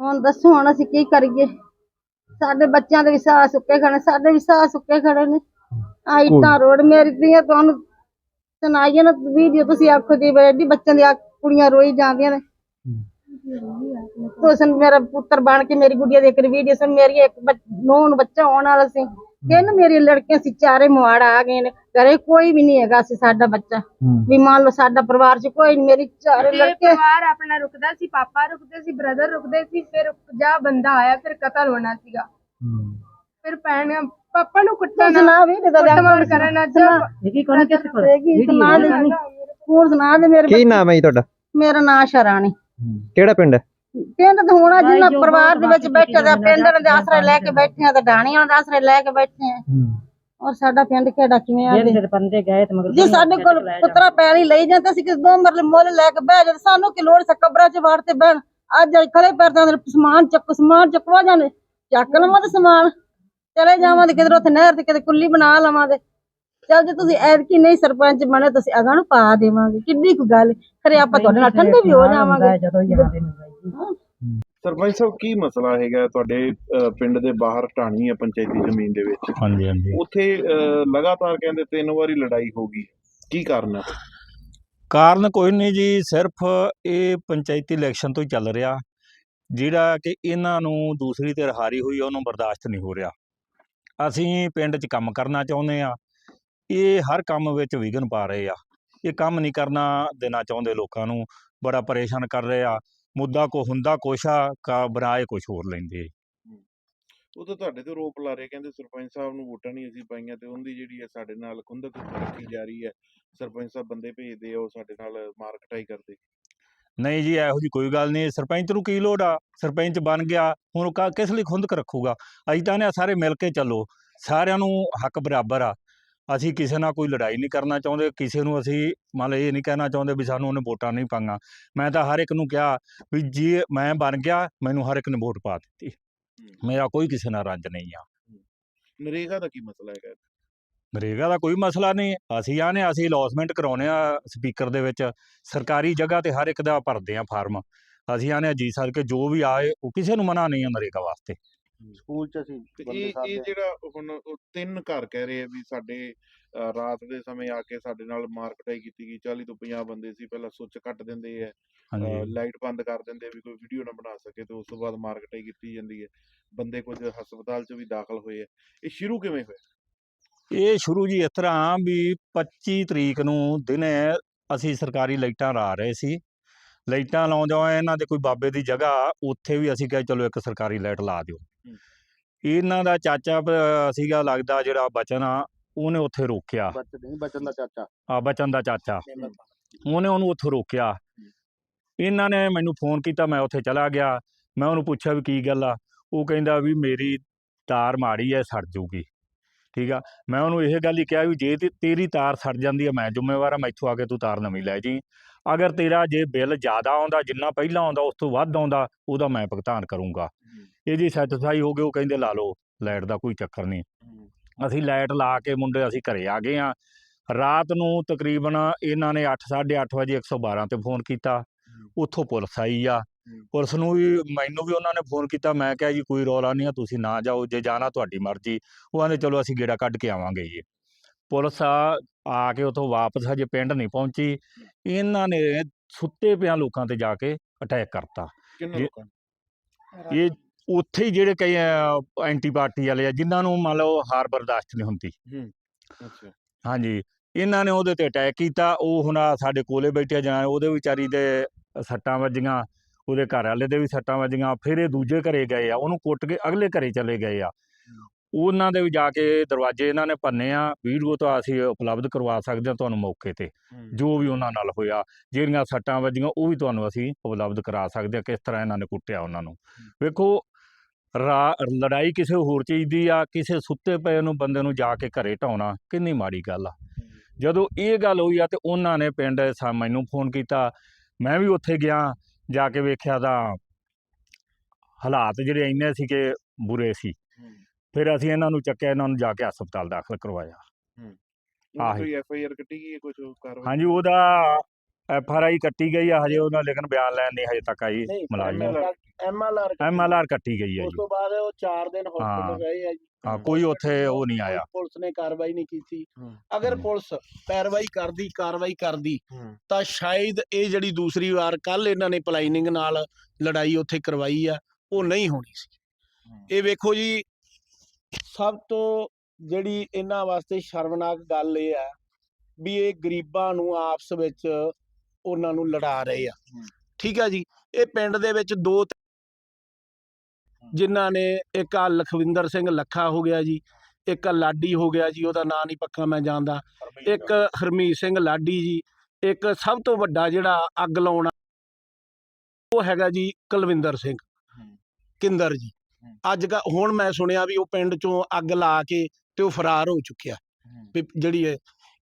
ਹੁਣ ਦੱਸੋ ਹੁਣ ਅਸੀਂ ਕੀ ਕਰੀਏ? ਸਾਡੇ ਬੱਚਿਆਂ ਦੇ ਵੀ ਸਾਹ ਸੁੱਕੇ ਖੜੇ ਸਾਡੇ ਵੀ ਸਾਹ ਸੁੱਕੇ ਖੜੇ ਨੇ। ਆ ਇੱਟਾਂ ਰੋਡ ਮੇਰੀ ਦੀਆਂ ਤੁਹਾਨੂੰ ਸੁਣਾਈਏ ਨਾ ਵੀਡੀਓ ਤੁਸੀਂ ਆਖੋ ਜੀ ਬੇਟੀ ਬੱਚਿਆਂ ਦੀ ਕੁੜੀਆਂ ਰੋਈ ਜਾਂਦੀਆਂ ਨੇ। ਤੁਸੀਂ ਮੇਰਾ ਪੁੱਤਰ ਬਣ ਕੇ ਮੇਰੀ ਗੁੱਡੀਆ ਦੇ ਇੱਕ ਵੀਡੀਓ ਸੁਣ ਮੇਰੀ ਇੱਕ ਨੂੰਹ ਨੂੰ ਬੱਚਾ ਹੋਣ ਵਾਲਾ ਸੀ। ਤਿੰਨ ਮੇਰੀਆਂ ਲੜਕੀਆਂ ਸੀ ਚਾਰੇ ਮੁਆੜ ਆ ਗਏ ਨੇ ਘਰੇ ਕੋਈ ਵੀ ਨਹੀਂ ਹੈਗਾ ਸੀ ਸਾਡਾ ਬੱਚਾ। ਵੀ ਮੰਨ ਲਓ ਸਾਡਾ ਪਰਿਵਾਰ ਚ ਕੋਈ ਨੀ, ਮੇਰੀ ਚਾਰੇ ਲੜਕੇ ਪਰਿਵਾਰ ਆਪਣਾ ਰੁਕਦਾ ਸੀ ਪਾਪਾ ਰੁਕਦੇ ਸੀ ਬ੍ਰਦਰ ਰੁਕਦੇ ਸੀ ਫਿਰ ਜਾ ਬੰਦਾ ਆਇਆ ਫਿਰ ਕਤਲ ਹੋਣਾ ਸੀਗਾ। ਫਿਰ ਭੈਣ ਪਾਪਾ ਨੂੰ ਕੁੱਟਣਾ ਸੁਣਾ ਵੀ ਤੇ ਕੁੱਟਮਾਰ ਕਰਨਾ ਜਬ ਹੈਗੀ ਸੁਣਾ ਦੇ ਹੋਰ ਸੁਣਾ ਦੇ ਮੇਰੇ ਕੀ ਨਾਮ ਹੈ ਜੀ ਤੁਹਾਡਾ? ਮੇਰਾ ਨਾਂ ਸ਼ਰਾਣੀ ਕਿਹੜਾ ਪਿੰਡ ਹੈ? ਪਿੰਡ ਤਾਂ ਹੋਣਾ ਜਿੰਨਾ ਪਰਿਵਾਰ ਦੇ ਵਿੱਚ ਬੈਠੇ ਦਾ ਪਿੰਡ ਵਾਲਿਆਂ ਦੇ ਆਸਰੇ ਲੈ ਕੇ ਬੈਠੇ ਆ ਤੇ ਢਾਣੀ ਵਾਲਿਆਂ ਦੇ ਆਸਰੇ ਲੈ ਕੇ ਬੈਠੇ ਆ। ਔਰ ਸਾਡਾ ਪਿੰਡ ਕਿਹੜਾ ਕਿਵੇਂ ਆ ਜੀ? ਬੰਦੇ ਗਏ ਤੇ ਮਗਰ ਜੇ ਸਾਡੇ ਕੋਲ ਪੁੱਤਰਾ ਪੈਲੀ ਲਈ ਜਾਂਦੇ ਸੀ ਕਿਸ ਦੋ ਮਰਲੇ ਮੁੱਲ ਲੈ ਕੇ ਬਹਿ ਜਾਂਦੇ। ਸਾਨੂੰ ਕੀ ਲੋੜ ਸੀ ਕਬਰਾਂ 'ਚ ਵੜ ਤੇ ਬਹਿਣ? ਅੱਜ ਅਸੀਂ ਖੜੇ ਪੈਰ ਤੇ ਸਮਾਨ ਚੱਕ ਸਮਾਨ ਚੱਕਵਾ ਜਾਂਦੇ। ਚੱਕ ਲਵਾਂ ਤੇ ਸਮਾਨ। ਚਲੇ ਜਾਵਾਂਗੇ ਕਿਧਰ ਉੱਥੇ ਨਹਿਰ ਤੇ ਕਿਤੇ ਕੁੱਲੀ ਬਣਾ ਲਵਾਂਗੇ ਚੱਲ ਜੇ ਤੁਸੀਂ ਐਤਕੀ ਨਹੀਂ ਸਰਪੰਚ ਬਣੇ ਤੁਸੀਂ ਅਗਾਂ ਨੂੰ ਪਾ ਦੇਵਾਂਗੇ। ਕਿੱਡੀ ਕੁ ਗੱਲ। ਖਰੇ ਆਪਾਂ ਤੁਹਾਡੇ ਨਾਲ ਠੰਡੇ ਵੀ ਹੋ ਜਾਵਾਂਗੇ। ਜਦੋਂ ਯਾਦ ਨਹੀਂ ਸਰਪੰਚ ਸਾਹਿਬ ਕੀ ਮਸਲਾ ਹੈਗਾ ਤੁਹਾਡੇ ਅਹ, ਪਿੰਡ ਦੇ ਬਾਹਰ ਢਾਣੀ ਹੈ ਪੰਚਾਇਤੀ ਜ਼ਮੀਨ ਦੇ ਵਿੱਚ? ਹਾਂਜੀ ਹਾਂਜੀ। ਉੱਥੇ ਅਹ, ਲਗਾਤਾਰ ਕਹਿੰਦੇ ਤਿੰਨ ਵਾਰੀ ਲੜਾਈ ਹੋ ਗਈ। ਕੀ ਕਾਰਨ ਹੈ ਕਾਰਨ ਕੋਈ ਨਹੀਂ ਜੀ ਸਿਰਫ ਇਹ ਪੰਚਾਇਤੀ ਇਲੈਕਸ਼ਨ ਤੋਂ ਹੀ ਚੱਲ ਰਿਹਾ। ਜਿਹੜਾ ਕਿ ਇਹਨਾਂ ਨੂੰ ਦੂਸਰੀ ਤੇ ਹਾਰੀ ਹੋਈ ਆ, ਉਹਨੂੰ ਬਰਦਾਸ਼ਤ ਨਹੀਂ ਹੋ ਰਿਹਾ। ਅਸੀਂ ਪਿੰਡ 'ਚ ਕੰਮ ਕਰਨਾ ਚਾਹੁੰਦੇ ਆ। ਇਹ ਹਰ ਕੰਮ ਵਿੱਚ ਵਿਘਨ ਪਾ ਰਹੇ ਆ। ਇਹ ਕੰਮ ਨਹੀਂ ਕਰਨਾ ਦੇਣਾ ਚਾਹੁੰਦੇ ਲੋਕਾਂ ਨੂੰ। ਬੜਾ ਪਰੇਸ਼ਾਨ ਕਰ ਰਹੇ ਆ। ਮੁੱਦਾ ਕੋ ਹੁੰਦਾ ਆ ਕਾ ਬਣਾਏ ਕੁਛ ਹੋਰ ਲੈਂਦੇ। ਉਹ ਤਾਂ ਤੁਹਾਡੇ ਤੇ ਰੋਪ ਲਾ ਰਹੇ ਕਹਿੰਦੇ ਸਰਪੰਚ ਸਾਹਿਬ ਨੂੰ ਵੋਟਾਂ ਨਹੀਂ ਅਸੀਂ ਪਾਈਆਂ ਤੇ ਉਹਦੀ ਜਿਹੜੀ ਹੈ ਸਾਡੇ ਨਾਲ ਖੁੰਦਕ ਰੱਖੀ ਜਾ ਰਹੀ ਹੈ ਸਰਪੰਚ ਸਾਹਿਬ ਬੰਦੇ ਭੇਜਦੇ ਆ ਉਹ ਸਾਡੇ ਨਾਲ ਮਾਰ ਕਟਾਈ ਕਰਦੇ। ਨਹੀਂ ਜੀ ਇਹੋ ਜੀ ਕੋਈ ਗੱਲ ਨਹੀਂ ਸਰਪੰਚ ਨੂੰ ਕੀ ਲੋੜ ਆ? ਸਰਪੰਚ ਬਣ ਗਿਆ ਹੁਣ ਉਹ ਕਾ- ਕਿਸ ਲਈ ਖੁੰਦਕ ਰੱਖੂਗਾ? ਅਸੀਂ ਤਾਂ ਨੇ ਸਾਰੇ ਮਿਲ ਕੇ ਚੱਲੋ ਸਾਰਿਆਂ ਨੂੰ ਹੱਕ ਬਰਾਬਰ ਆ। ਅਸੀਂ ਕਿਸੇ ਨਾਲ ਕੋਈ ਲੜਾਈ ਨਹੀਂ ਕਰਨਾ ਚਾਹੁੰਦੇ ਕਿਸੇ ਨੂੰ ਅਸੀਂ ਮੰਨ ਲਓ ਇਹ ਨਹੀਂ ਕਹਿਣਾ ਚਾਹੁੰਦੇ ਵੀ ਸਾਨੂੰ ਉਹਨੇ ਵੋਟਾਂ ਨਹੀਂ ਪਾਈਆਂ। ਮੈਂ ਤਾਂ ਹਰ ਇੱਕ ਨੂੰ ਕਿਹਾ ਵੀ ਜੇ ਮੈਂ ਬਣ ਗਿਆ ਮੈਨੂੰ ਹਰ ਇੱਕ ਨੇ ਵੋਟ ਪਾ ਦਿੱਤੀ। ਮੇਰਾ ਕੋਈ ਕਿਸੇ ਨਾਲ ਰੰਜ ਨਹੀਂ ਆ। ਨਰੇਗਾ ਦਾ ਕੀ ਮਸਲਾ ਹੈਗਾ? ਨਰੇਗਾ ਦਾ ਕੋਈ ਮਸਲਾ ਨਹੀਂ। ਅਸੀਂ ਆਨੇ ਅਸੀਂ ਅਲੌਸਮੈਂਟ ਕਰਾਉਨੇ ਆ ਸਪੀਕਰ ਦੇ ਵਿੱਚ। ਸਰਕਾਰੀ ਜਗ੍ਹਾ ਤੇ ਹਰ ਇੱਕ ਦਾ ਭਰਦੇ ਆ ਫਾਰਮ ਅਸੀਂ ਆਨੇ ਜੀ ਸਰ ਕੇ ਜੋ ਵੀ ਆਏ ਉਹ ਕਿਸੇ ਨੂੰ ਮਨਾ ਨਹੀਂ ਹੈ ਨਰੇਗਾ ਵਾਸਤੇ। ਸਕੂਲ ਚ ਅਸੀਂ ਤੇ ਇਹ ਇਹ ਜਿਹੜਾ ਹੁਣ ਉਹ ਤਿੰਨ ਘਰ ਕਹਿ ਰਹੇ ਆ ਵੀ ਸਾਡੇ ਰਾਤ ਦੇ ਸਮੇਂ ਆ ਕੇ ਸਾਡੇ ਨਾਲ ਮਾਰਕਟਾਈ ਕੀਤੀ ਗਈ 40 ਤੋਂ 50 ਬੰਦੇ ਸੀ ਪਹਿਲਾਂ ਸੁੱਚ ਕੱਟ ਦਿੰਦੇ ਆ ਹਾਂਜੀ। ਲਾਈਟ ਬੰਦ ਕਰ ਦਿੰਦੇ ਆ ਵੀ ਕੋਈ ਵੀਡੀਓ ਨਾ ਬਣਾ ਸਕੇ ਤੇ ਉਸ ਤੋਂ ਬਾਅਦ ਮਾਰਕਟਾਈ ਕੀਤੀ ਜਾਂਦੀ ਹੈ ਬੰਦੇ ਕੁਝ ਹਸਪਤਾਲ 'ਚ ਵੀ ਦਾਖਲ ਹੋਏ ਆ। ਇਹ ਸ਼ੁਰੂ ਕਿਵੇਂ ਹੋਇਆ? ਇਹ ਸ਼ੁਰੂ ਜੀ ਇਸ ਤਰ੍ਹਾਂ ਵੀ 25 ਤਰੀਕ ਨੂੰ ਦਿਨੇ ਅਸੀਂ ਸਰਕਾਰੀ ਲਾਈਟਾਂ ਲਾ ਰਹੇ ਸੀ। ਲਾਈਟਾਂ ਲਾਉਂਦੇ ਹੋਏ ਇਹਨਾਂ ਦੇ ਕੋਈ ਬਾਬੇ ਦੀ ਜਗ੍ਹਾ ਉੱਥੇ ਵੀ ਅਸੀਂ ਕਿਹਾ ਚਲੋ ਇੱਕ ਸਰਕਾਰੀ ਲਾਈਟ ਲਾ ਦਿਓ। ਇਹਨਾਂ ਦਾ ਚਾਚਾ ਸੀਗਾ ਲੱਗਦਾ ਜਿਹੜਾ ਬਚਨ ਆ ਉਹਨੇ ਉੱਥੇ ਰੋਕਿਆ। ਬਚ ਨਹੀਂ ਬਚਨ ਦਾ ਚਾਚਾ। ਆ ਬਚਨ ਦਾ ਚਾਚਾ। ਉਹਨੇ ਉਹਨੂੰ ਉੱਥੋਂ ਰੋਕਿਆ। ਇਹਨਾਂ ਨੇ ਮੈਨੂੰ ਫੋਨ ਕੀਤਾ ਮੈਂ ਉੱਥੇ ਚਲਾ ਗਿਆ। ਮੈਂ ਉਹਨੂੰ ਪੁੱਛਿਆ ਵੀ ਕੀ ਗੱਲ ਆ? ਉਹ ਕਹਿੰਦਾ ਵੀ ਮੇਰੀ ਤਾਰ ਮਾੜੀ ਐ ਸੜ ਜੂਗੀ। ਠੀਕ ਆ ਮੈਂ ਉਹਨੂੰ ਇਹ ਗੱਲ ਹੀ ਕਿਹਾ ਵੀ ਜੇ ਤੇ ਤੇਰੀ ਤਾਰ ਸੜ ਜਾਂਦੀ ਆ ਮੈਂ ਜ਼ਿੰਮੇਵਾਰ ਆ ਮੈਥੋਂ ਆ ਕੇ ਤੂੰ ਤਾਰ ਨਵੀਂ ਲੈ ਜੀ। ਅਗਰ ਤੇਰਾ ਜੇ ਬਿੱਲ ਜ਼ਿਆਦਾ ਆਉਂਦਾ ਜਿੰਨਾ ਪਹਿਲਾਂ ਆਉਂਦਾ ਉਸ ਤੋਂ ਵੱਧ ਆਉਂਦਾ ਉਹਦਾ ਮੈਂ ਭੁਗਤਾਨ ਕਰੂੰਗਾ। ਇਹਦੀ ਸੈਟੀਸਫਾਈ ਹੋ ਗਏ ਉਹ ਕਹਿੰਦੇ ਲਾ ਲਓ ਲਾਈਟ ਦਾ ਕੋਈ ਚੱਕਰ ਨਹੀਂ। ਅਸੀਂ ਲਾਈਟ ਲਾ ਕੇ ਮੁੰਡੇ ਅਸੀਂ ਘਰੇ ਆ ਗਏ ਆ ਰਾਤ ਨੂੰ ਤਕਰੀਬਨ ਇਹਨਾਂ ਨੇ 8:30 ਵਜੇ 112 ਤੇ ਫੋਨ ਕੀਤਾ। ਉੱਥੋਂ ਪੁਲਿਸ ਆਈ ਆ। ਪੁਲਿਸ ਨੂੰ ਵੀ ਮੈਨੂੰ ਵੀ ਉਹਨਾਂ ਨੇ ਫੋਨ ਕੀਤਾ ਮੈਂ ਕਿਹਾ ਜੀ ਕੋਈ ਰੌਲਾ ਨਹੀਂ ਆ ਤੁਸੀਂ ਨਾ ਜਾਓ ਜੇ ਜਾਣਾ ਤੁਹਾਡੀ ਮਰਜ਼ੀ। ਉਹ ਆਂਦੇ ਚਲੋ ਅਸੀਂ ਗੇੜਾ ਕੱਢ ਕੇ ਆਵਾਂਗੇ ਜੀ। ਪੁਲਿਸ ਆ ਆ ਕੇ ਉੱਥੋਂ ਵਾਪਸ ਹਜੇ ਪਿੰਡ ਨਹੀਂ ਪਹੁੰਚੀ। ਇਹਨਾਂ ਨੇ ਸੁੱਤੇ ਪਿਆਂ ਲੋਕਾਂ ਤੇ ਜਾ ਕੇ ਅਟੈਕ ਕਰਤਾ। ਕਿੰਨੇ ਇਹ- ਲੋਕਾਂ ਨੇ? ਇਹ ਉੱਥੇ ਹੀ ਜਿਹੜੇ ਕਈ ਐਂਟੀ ਪਾਰਟੀ ਵਾਲੇ ਆ ਜਿਨ੍ਹਾਂ ਨੂੰ ਮੰਨ ਲਓ ਹਾਰ ਬਰਦਾਸ਼ਤ ਨਹੀਂ ਹੁੰਦੀ। ਅੱਛਾ। ਹਾਂਜੀ ਇਹਨਾਂ ਨੇ ਉਹਦੇ ਤੇ ਅਟੈਕ ਕੀਤਾ। ਉਹ ਹੁਣ ਸਾਡੇ ਕੋਲੇ ਬੈਠੇ ਜਣਾ ਉਹਦੇ ਵਿਚਾਰੀ ਦੇ ਸੱਟਾਂ ਵੱਜੀਆਂ। ਉਹਦੇ ਘਰ ਵਾਲੇ ਦੇ ਵੀ ਸੱਟਾਂ ਵੱਜੀਆਂ ਫਿਰ ਇਹ ਦੂਜੇ ਘਰੇ ਗਏ ਆ ਉਹਨੂੰ ਕੁੱਟ ਕੇ ਅਗਲੇ ਘਰੇ ਚਲੇ ਗਏ ਆ। ਉਹਨਾਂ ਦੇ ਵੀ ਜਾ ਕੇ ਦਰਵਾਜ਼ੇ ਇਹਨਾਂ ਨੇ ਭੰਨੇ ਆ ਵੀਡੀਓ ਤਾਂ ਅਸੀਂ ਉਪਲਬਧ ਕਰਵਾ ਸਕਦੇ ਹਾਂ ਤੁਹਾਨੂੰ ਮੌਕੇ ਤੇ। ਜੋ ਵੀ ਉਹਨਾਂ ਨਾਲ ਹੋਇਆ ਜਿਹੜੀਆਂ ਸੱਟਾਂ ਵੱਜੀਆਂ ਉਹ ਵੀ ਤੁਹਾਨੂੰ ਅਸੀਂ ਉਪਲਬਧ ਕਰਾ ਸਕਦੇ ਹਾਂ ਕਿਸ ਤਰ੍ਹਾਂ ਇਹਨਾਂ ਨੇ ਕੁੱਟਿਆ ਉਹਨਾਂ ਨੂੰ। ਵੇਖੋ ਰਾ- ਲੜਾਈ ਕਿਸੇ ਹੋਰ ਚੀਜ਼ ਦੀ ਆ ਕਿਸੇ ਸੁੱਤੇ ਪਏ ਨੂੰ ਬੰਦੇ ਨੂੰ ਜਾ ਕੇ ਘਰੇ ਢਾਉਣਾ ਕਿੰਨੀ ਮਾੜੀ ਗੱਲ ਆ। ਜਦੋਂ ਇਹ ਗੱਲ ਹੋਈ ਆ ਤੇ ਉਹਨਾਂ ਨੇ ਪਿੰਡ ਮੈਨੂੰ ਫੋਨ ਕੀਤਾ ਮੈਂ ਵੀ ਉੱਥੇ ਗਿਆ ਜਾ ਕੇ ਵੇਖਿਆ ਤਾਂ ਹਾਲਾਤ ਜਿਹੜੇ ਇੰਨੇ ਸੀਗੇ ਬੁਰੇ ਸੀ। ਫਿਰ ਅਸੀਂ ਇਹਨਾਂ ਨੂੰ ਚੱਕਿਆ ਇਹਨਾਂ ਨੂੰ ਜਾ ਕੇ ਹਸਪਤਾਲ ਦਾਖਲ ਕਰਵਾਇਆ। ਆਹੀ। ਕੋਈ ਐਫ ਆਈ ਆਰ ਕੱਟੀ ਗਈ ਹੈ ਕੁਝ ਕਾਰਵਾਈ ਹਾਂਜੀ ਉਹਦਾ ਐਫ ਆਰ ਆਈ ਕੱਟੀ ਗਈ ਆ ਹਜੇ ਉਹਨਾਂ ਲੇਕਿਨ ਬਿਆਨ ਲੈਣ ਨਹੀਂ ਹਜੇ ਤੱਕ ਆਈ ਮੁਲਾਜ਼ਮ M L R M L R ਕੱਟੀ ਗਈ ਹੈ ਉਸ ਜੀ ਤੋਂ ਬਾਅਦ ਉਹ 4 ਦਿਨ ਹਾਂ। ਹਸਪਤਾਲ ਰਹੇ ਆ ਜੀ ਹਾਂ ਕੋਈ ਉੱਥੇ ਉਹ ਨਹੀਂ ਆਇਆ ਪੁਲਿਸ ਨੇ ਕਾਰਵਾਈ ਨਹੀਂ ਕੀਤੀ। ਅਗਰ। ਪੁਲਿਸ ਪੈਰਵਾਈ ਕਰਦੀ ਕਾਰਵਾਈ ਕਰਦੀ। ਤਾਂ ਸ਼ਾਇਦ ਇਹ ਜਿਹੜੀ ਦੂਸਰੀ ਵਾਰ ਕੱਲ ਇਹਨਾਂ ਨੇ ਪਲਾਈਨਿੰਗ ਨਾਲ ਲੜਾਈ ਉੱਥੇ ਕਰਵਾਈ ਆ ਉਹ ਨਹੀਂ ਹੋਣੀ ਸੀ। ਇਹ ਵੇਖੋ ਜੀ ਸਭ ਤੋਂ ਜਿਹੜੀ ਇਹਨਾਂ ਵਾਸਤੇ ਸ਼ਰਮਨਾਕ ਗੱਲ ਇਹ ਆ ਵੀ ਇਹ ਗਰੀਬਾਂ ਨੂੰ ਆਪਸ ਵਿੱਚ ਉਹਨਾਂ ਨੂੰ ਲੜਾ ਰਹੇ ਆ। ਠੀਕ ਆ ਜੀ? ਇਹ ਪਿੰਡ ਦੇ ਵਿੱਚ ਦੋ ਜਿਨ੍ਹਾਂ ਨੇ ਇੱਕ ਆ ਲਖਵਿੰਦਰ ਸਿੰਘ ਲੱਖਾ ਹੋ ਗਿਆ ਜੀ ਇੱਕ ਆ ਲਾਡੀ ਹੋ ਗਿਆ ਜੀ ਉਹਦਾ ਨਾਂ ਨਹੀਂ ਪੱਕਾ ਮੈਂ ਜਾਣਦਾ। ਇੱਕ ਹਰਮੀਤ ਸਿੰਘ ਲਾਡੀ ਜੀ ਇੱਕ ਸਭ ਤੋਂ ਵੱਡਾ ਜਿਹੜਾ ਅੱਗ ਲਾਉਣਾ ਉਹ ਹੈਗਾ ਜੀ ਕੁਲਵਿੰਦਰ ਸਿੰਘ। ਕਿੰਦਰ ਜੀ। ਅੱਜ ਕਾ ਹੁਣ ਮੈਂ ਸੁਣਿਆ ਵੀ ਉਹ ਪਿੰਡ ਚੋਂ ਅੱਗ ਲਾ ਕੇ ਤੇ ਉਹ ਫਰਾਰ ਹੋ ਚੁੱਕਿਆ। ਵੀ ਜਿਹੜੀ ਹੈ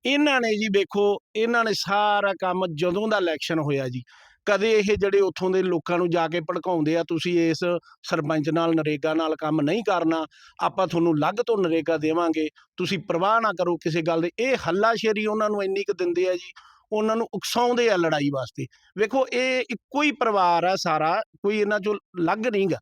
ਇਹਨਾਂ ਨੇ ਜੀ ਵੇਖੋ ਇਹਨਾਂ ਨੇ ਸਾਰਾ ਕੰਮ ਜਦੋਂ ਦਾ ਇਲੈਕਸ਼ਨ ਹੋਇਆ ਜੀ ਕਦੇ ਇਹ ਜਿਹੜੇ ਉੱਥੋਂ ਦੇ ਲੋਕਾਂ ਨੂੰ ਜਾ ਕੇ ਭੜਕਾਉਂਦੇ ਆ ਤੁਸੀਂ ਇਸ ਸਰਪੰਚ ਨਾਲ ਨਰੇਗਾ ਨਾਲ ਕੰਮ ਨਹੀਂ ਕਰਨਾ ਆਪਾਂ ਤੁਹਾਨੂੰ ਅਲੱਗ ਤੋਂ ਨਰੇਗਾ ਦੇਵਾਂਗੇ ਤੁਸੀਂ ਪਰਵਾਹ ਨਾ ਕਰੋ ਕਿਸੇ ਗੱਲ ਦੀ ਇਹ ਹੱਲਾਸ਼ੇਰੀ ਉਹਨਾਂ ਨੂੰ ਇੰਨੀ ਕੁ ਦਿੰਦੇ ਆ ਜੀ ਉਹਨਾਂ ਨੂੰ ਉਕਸਾਉਂਦੇ ਆ ਲੜਾਈ ਵਾਸਤੇ। ਵੇਖੋ ਇਹ ਇੱਕੋ ਹੀ ਪਰਿਵਾਰ ਆ ਸਾਰਾ ਕੋਈ ਇਹਨਾਂ ਚੋਂ ਲੱਗ ਨਹੀਂਗਾ।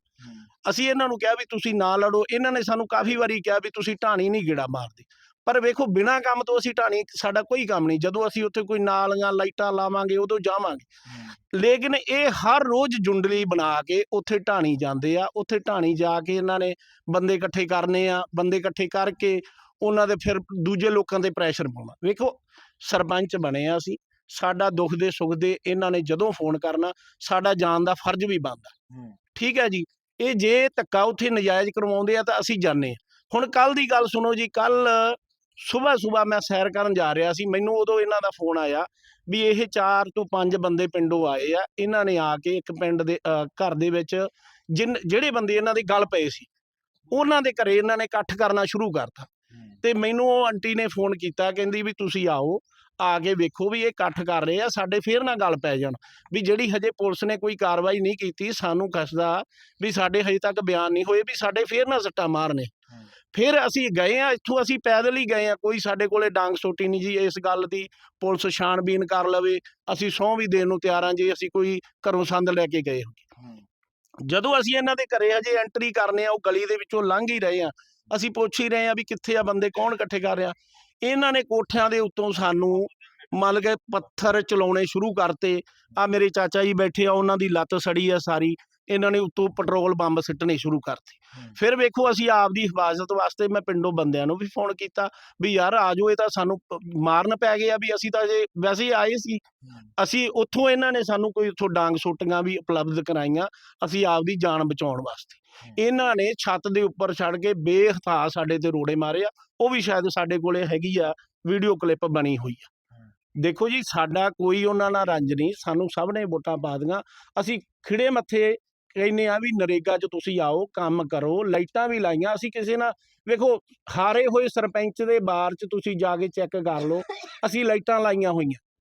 ਅਸੀਂ ਇਹਨਾਂ ਨੂੰ ਕਿਹਾ ਵੀ ਤੁਸੀਂ ਨਾ ਲੜੋ ਇਹਨਾਂ ਨੇ ਸਾਨੂੰ ਕਾਫੀ ਵਾਰੀ ਕਿਹਾ ਵੀ ਤੁਸੀਂ ਢਾਣੀ ਨਹੀਂ ਗੇੜਾ ਮਾਰਦੇ। ਪਰ ਵੇਖੋ ਬਿਨਾਂ ਕੰਮ ਤੋਂ ਅਸੀਂ ਢਾਣੀ ਸਾਡਾ ਕੋਈ ਕੰਮ ਨਹੀਂ। ਜਦੋਂ ਅਸੀਂ ਉੱਥੇ ਕੋਈ ਨਾਲੀਆਂ ਲਾਈਟਾਂ ਲਾਵਾਂਗੇ ਉਦੋਂ ਜਾਵਾਂਗੇ। ਲੇਕਿਨ ਇਹ ਹਰ ਰੋਜ਼ ਜੁੰਡਲੀ ਬਣਾ ਕੇ ਉੱਥੇ ਢਾਣੀ ਜਾਂਦੇ ਆ। ਉੱਥੇ ਢਾਣੀ ਜਾ ਕੇ ਇਹਨਾਂ ਨੇ ਬੰਦੇ ਇਕੱਠੇ ਕਰਨੇ ਆ ਬੰਦੇ ਇਕੱਠੇ ਕਰਕੇ ਉਹਨਾਂ ਦੇ ਫਿਰ ਦੂਜੇ ਲੋਕਾਂ ਤੇ ਪ੍ਰੈਸ਼ਰ ਪਾਉਣਾ। ਵੇਖੋ ਸਰਪੰਚ ਬਣੇ ਆ ਅਸੀਂ ਸਾਡਾ ਦੁੱਖ ਦੇ ਸੁੱਖ ਦੇ ਇਹਨਾਂ ਨੇ ਜਦੋਂ ਫੋਨ ਕਰਨਾ ਸਾਡਾ ਜਾਣ ਦਾ ਫਰਜ਼ ਵੀ ਬਣਦਾ। ਠੀਕ ਹੈ ਜੀ? ਇਹ ਜੇ ਧੱਕਾ ਉੱਥੇ ਨਜਾਇਜ਼ ਕਰਵਾਉਂਦੇ ਆ ਤਾਂ ਅਸੀਂ ਜਾਣੇ ਹੁਣ ਕੱਲ ਦੀ ਗੱਲ ਸੁਣੋ ਜੀ ਕੱਲ ਸਵੇਰ ਸਵੇਰ ਮੈਂ ਸੈਰ ਕਰਨ ਜਾ ਰਿਹਾ ਸੀ ਮੈਨੂੰ ਉਦੋਂ ਇਹਨਾਂ ਦਾ ਫੋਨ ਆਇਆ ਵੀ ਇਹ 4 ਤੋਂ 5 ਬੰਦੇ ਪਿੰਡੋਂ ਆਏ ਆ ਇਹਨਾਂ ਨੇ ਆ ਕੇ ਇੱਕ ਪਿੰਡ ਦੇ ਘਰ ਦੇ ਵਿੱਚ ਜਿਨ ਜਿਹੜੇ ਬੰਦੇ ਇਹਨਾਂ ਦੇ ਗਲ ਪਏ ਸੀ ਉਹਨਾਂ ਦੇ ਘਰੇ ਇਹਨਾਂ ਨੇ ਇਕੱਠ ਕਰਨਾ ਸ਼ੁਰੂ ਕਰਤਾ। ਤੇ ਮੈਨੂੰ ਉਹ ਆਂਟੀ ਨੇ ਫੋਨ ਕੀਤਾ ਕਹਿੰਦੀ ਵੀ ਤੁਸੀਂ ਆਓ ਆ ਕੇ ਵੇਖੋ ਵੀ ਇਹ ਇਕੱਠ ਕਰ ਰਹੇ ਆ ਸਾਡੇ ਫੇਰ ਨਾ ਗੱਲ ਪੈ ਜਾਣ ਵੀ ਜਿਹੜੀ ਹਜੇ ਪੁਲਿਸ ਨੇ ਕੋਈ ਕਾਰਵਾਈ ਨਹੀਂ ਕੀਤੀ ਸਾਨੂੰ ਖਸਦਾ ਵੀ ਸਾਡੇ ਹਜੇ ਤੱਕ ਬਿਆਨ ਨਹੀਂ ਹੋਏ ਵੀ ਸਾਡੇ ਫੇਰ ਨਾ ਸੱਟਾ ਮਾਰਨੇ। ਫਿਰ ਅਸੀਂ ਗਏ ਆ ਇੱਥੋਂ ਅਸੀਂ ਪੈਦਲ ਹੀ ਗਏ ਆ ਕੋਈ ਸਾਡੇ ਕੋਲੇ ਡਾਂਗ ਸੋਟੀ ਨਹੀਂ ਜੀ ਇਸ ਗੱਲ ਦੀ। ਪੁਲਿਸ ਛਾਣਬੀਨ ਕਰ ਲਵੇ। ਅਸੀਂ ਸਹੁੰ ਵੀ ਦੇਣ ਨੂੰ ਤਿਆਰ ਹਾਂ ਜੇ ਅਸੀਂ ਕੋਈ ਘਰੋਂ ਸੰਦ ਲੈ ਕੇ ਗਏ ਜਦੋਂ ਅਸੀਂ ਇਹਨਾਂ ਦੇ ਘਰੇ ਹਜੇ ਐਂਟਰੀ ਕਰਨੇ ਆ ਉਹ ਗਲੀ ਦੇ ਵਿੱਚੋਂ ਲੰਘ ਹੀ ਰਹੇ ਆ ਅਸੀਂ ਪੁੱਛ ਹੀ ਰਹੇ ਆ ਵੀ ਕਿੱਥੇ ਆ ਬੰਦੇ ਕੌਣ ਇਕੱਠੇ ਕਰ ਰਿਹਾ? ਇਹਨਾਂ ਨੇ ਕੋਠਿਆਂ ਦੇ ਉੱਤੋਂ ਸਾਨੂੰ ਮੰਨ ਕੇ ਪੱਥਰ ਚਲਾਉਣੇ ਸ਼ੁਰੂ ਕਰਤੇ। ਆ ਮੇਰੇ ਚਾਚਾ ਜੀ ਬੈਠੇ ਆ ਉਹਨਾਂ ਦੀ ਲੱਤ ਸੜੀ ਆ ਸਾਰੀ। ਇਹਨਾਂ ਨੇ ਉੱਤੋਂ ਪੈਟਰੋਲ ਬੰਬ ਸਿੱਟਣੇ ਸ਼ੁਰੂ ਕਰਤੇ। ਫਿਰ ਵੇਖੋ ਅਸੀਂ ਆਪਦੀ ਹਿਫਾਜ਼ਤ ਵਾਸਤੇ ਮੈਂ ਪਿੰਡੋਂ ਬੰਦਿਆਂ ਨੂੰ ਵੀ ਫੋਨ ਕੀਤਾ ਵੀ ਯਾਰ ਆ ਜਾਓ ਇਹ ਤਾਂ ਸਾਨੂੰ ਮਾਰਨ ਪੈ ਗਏ ਆ ਵੀ ਅਸੀਂ ਤਾਂ ਜੇ ਵੈਸੇ ਹੀ ਆਏ ਸੀ। ਅਸੀਂ ਉੱਥੋਂ ਇਹਨਾਂ ਨੇ ਸਾਨੂੰ ਕੋਈ ਉੱਥੋਂ ਡਾਂਗ ਸੋਟੀਆਂ ਵੀ ਉਪਲਬਧ ਕਰਾਈਆਂ ਅਸੀਂ ਆਪਦੀ ਜਾਨ ਬਚਾਉਣ ਵਾਸਤੇ। ਇਹਨਾਂ ਨੇ ਛੱਤ ਦੇ ਉੱਪਰ ਛੜ ਕੇ ਬੇਹਥਾ ਸਾਡੇ ਤੇ ਰੋੜੇ ਮਾਰੇ ਆ ਉਹ ਵੀ ਸ਼ਾਇਦ ਸਾਡੇ ਕੋਲੇ ਹੈਗੀ ਆ ਵੀਡੀਓ ਕਲਿੱਪ ਬਣੀ ਹੋਈ ਆ। ਦੇਖੋ ਜੀ ਸਾਡਾ ਕੋਈ ਉਹਨਾਂ ਨਾਲ ਰੰਜ ਨਹੀਂ ਸਾਨੂੰ ਸਭ ਨੇ ਵੋਟਾਂ ਪਾ ਦੀਆਂ। ਅਸੀਂ ਖਿੜੇ ਮੱਥੇ ਕਹਿੰਦੇ ਆ ਵੀ ਨਰੇਗਾ 'ਚ ਤੁਸੀਂ ਆਓ, ਕੰਮ ਕਰੋ, ਲਾਈਟਾਂ ਵੀ ਲਾਈਆਂ, ਅਸੀਂ ਕਿਸੇ ਨਾਲ, ਵੇਖੋ, ਹਾਰੇ ਹੋਏ ਸਰਪੰਚ ਦੇ ਬਾਰ 'ਚ ਤੁਸੀਂ ਜਾ ਕੇ ਚੈੱਕ ਕਰ ਲਓ, ਅਸੀਂ ਲਾਈਟਾਂ ਲਾਈਆਂ ਹੋਈਆਂ।